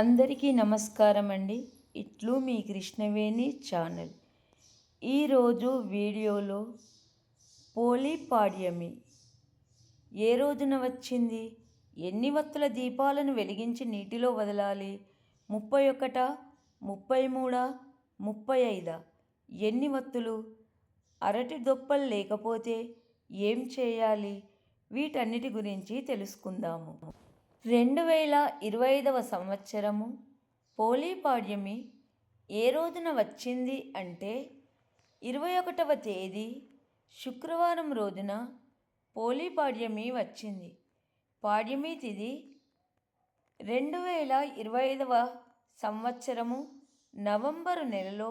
అందరికీ నమస్కారం అండి ఇట్లు మీ కృష్ణవేణి ఛానల్. ఈరోజు వీడియోలో పోలీపాడ్యమి. ఏ రోజున వచ్చింది? ఎన్ని వత్తుల దీపాలను వెలిగించి నీటిలో వదలాలి? ముప్పై ఒకట ముప్పై మూడా ముప్పై ఐదా. ఎన్ని వత్తులు? అరటి దొప్పలు లేకపోతే ఏం చేయాలి? వీటన్నిటి గురించి తెలుసుకుందాము. రెండు వేల ఇరవై ఐదవ సంవత్సరము పోలీపాడ్యమి ఏ రోజున వచ్చింది అంటే ఇరవై ఒకటవ తేదీ శుక్రవారం రోజున పోలీపాడ్యమి వచ్చింది. పాడ్యమి తిది రెండు వేల ఇరవై ఐదవ సంవత్సరము నవంబరు నెలలో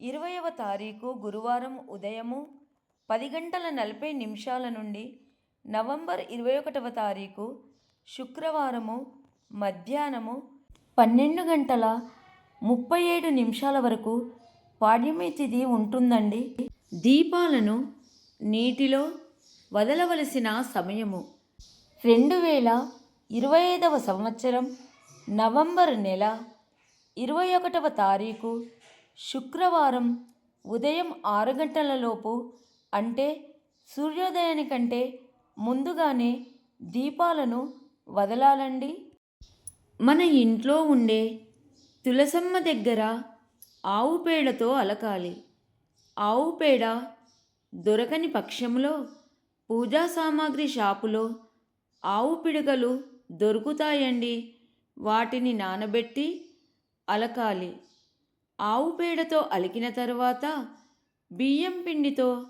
ఇరవైవ తారీఖు గురువారం ఉదయము పది గంటల నలభై నిమిషాల నుండి నవంబర్ ఇరవై ఒకటవ తారీఖు శుక్రవారము మధ్యాహ్నము పన్నెండు గంటల ముప్పై ఏడు నిమిషాల వరకు పాడ్యమి తిథి ఉంటుందండి. దీపాలను నీటిలో వదలవలసిన సమయము రెండు వేల ఇరవై ఐదవ సంవత్సరం నవంబర్ నెల ఇరవై ఒకటవ తారీఖు శుక్రవారం ఉదయం ఆరు గంటలలోపు అంటే సూర్యోదయానికంటే ముందుగానే దీపాలను వదలాలండి? మన ఇంట్లో ఉండే తులసమ్మ దగ్గర ఆవు పేడతో అలకాలి. ఆవు పేడ దొరకని పక్షంలో పూజా సామాగ్రి షాపులో ఆవు పిడకలు దొరుకుతాయండి. వాటిని నానబెట్టి అలకాలి. ఆవు పేడతో అలికిన తర్వాత బియ్యం పిండితో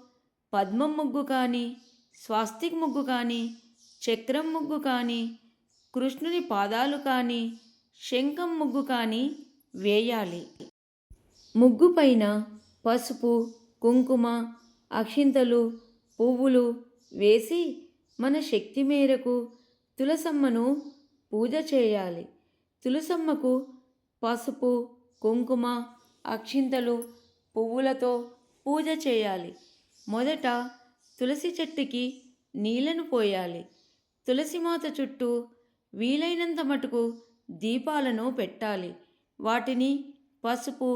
పద్మం ముగ్గు కానీ స్వాస్తిక్ ముగ్గు కానీ చక్రం ముగ్గు కానీ కృష్ణుని పాదాలు కానీ శంఖం ముగ్గు కానీ వేయాలి. ముగ్గు పైన పసుపు కుంకుమ అక్షింతలు పువ్వులు వేసి మన శక్తి మేరకు తులసమ్మను పూజ చేయాలి. తులసమ్మకు పసుపు కుంకుమ అక్షింతలు పువ్వులతో పూజ చేయాలి. మొదట తులసి చెట్టుకి నీళ్ళను పోయాలి. తులసిమాత చుట్టూ వీలైనంత మటుకు దీపాలను పెట్టాలి. వాటిని పసుపు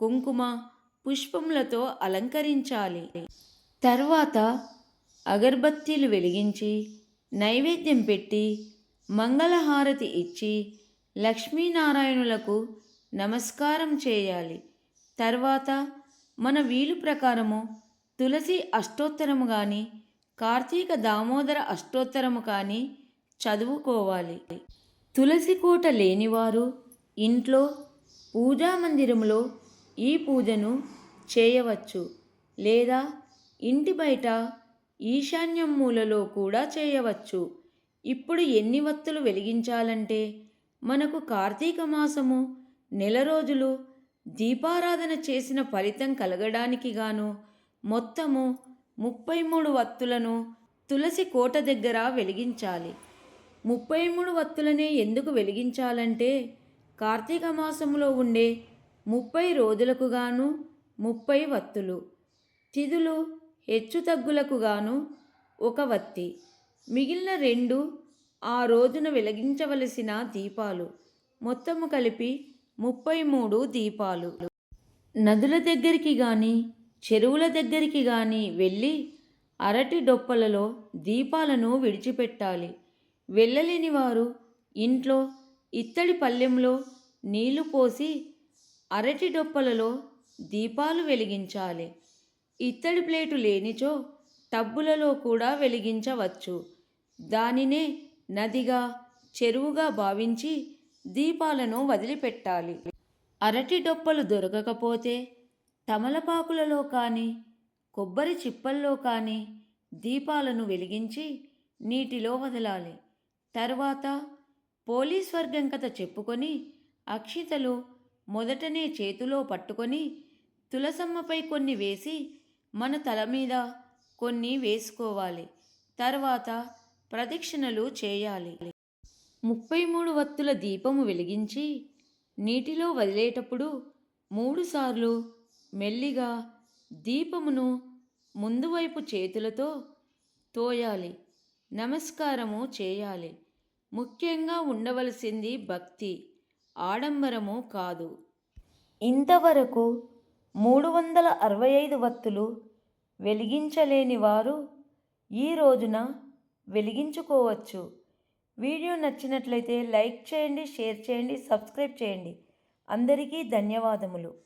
కుంకుమ పుష్పములతో అలంకరించాలి. తర్వాత అగర్బత్తీలు వెలిగించి నైవేద్యం పెట్టి మంగళహారతి ఇచ్చి లక్ష్మీనారాయణులకు నమస్కారం చేయాలి. తర్వాత మన వీలు ప్రకారము తులసి అష్టోత్తరము కానీ కార్తీక దామోదర అష్టోత్తరము కానీ చదువుకోవాలి. తులసి కోట లేనివారు ఇంట్లో పూజా మందిరంలో ఈ పూజను చేయవచ్చు లేదా ఇంటి బయట ఈశాన్యం మూలలో కూడా చేయవచ్చు. ఇప్పుడు ఎన్ని వత్తులు వెలిగించాలంటే మనకు కార్తీక మాసము నెల రోజులు దీపారాధన చేసిన ఫలితం కలగడానికి గాను మొత్తము ముప్పై మూడు వత్తులను తులసి కోట దగ్గర వెలిగించాలి. ముప్పై మూడు వత్తులనే ఎందుకు వెలిగించాలంటే కార్తీక మాసంలో ఉండే ముప్పై రోజులకు గాను ముప్పై వత్తులు తిథులు హెచ్చు తగ్గులకు గాను ఒక వత్తి. మిగిలిన రెండు ఆ రోజున వెలిగించవలసిన దీపాలు మొత్తము కలిపి ముప్పై మూడు దీపాలు. నదుల దగ్గరికి కానీ చెరువుల దగ్గరికి కానీ వెళ్ళి అరటి డొప్పలలో దీపాలను విడిచిపెట్టాలి. వెళ్ళలేని వారు ఇంట్లో ఇత్తడి పల్లెంలో నీళ్ళు పోసి అరటి డొప్పలలో దీపాలు వెలిగించాలి. ఇత్తడి ప్లేటు లేనిచో టబ్బులలో కూడా వెలిగించవచ్చు. దానినే నదిగా చెరువుగా భావించి దీపాలను వదిలిపెట్టాలి. అరటి డొప్పలు దొరకకపోతే తమలపాకులలో కానీ కొబ్బరి చిప్పల్లో కానీ దీపాలను వెలిగించి నీటిలో వదలాలి. తర్వాత పోలీస్ వర్గం కథ చెప్పుకొని అక్షితలు మొదటనే చేతిలో పట్టుకొని తులసమ్మపై కొన్ని వేసి మన తల మీద కొన్ని వేసుకోవాలి. తర్వాత ప్రదక్షిణలు చేయాలి. ముప్పై మూడు వత్తుల దీపము వెలిగించి నీటిలో వదిలేటప్పుడు మూడుసార్లు మెల్లిగా దీపమును ముందువైపు చేతులతో తోయాలి. నమస్కారము చేయాలి. ముఖ్యంగా ఉండవలసింది భక్తి. ఆడంబరము కాదు. ఇంతవరకు మూడు వందల అరవై ఐదు వత్తులు వెలిగించలేని వారు ఈ రోజున వెలిగించుకోవచ్చు. వీడియో నచ్చినట్లయితే లైక్ చేయండి షేర్ చేయండి సబ్స్క్రైబ్ చేయండి. అందరికీ ధన్యవాదములు.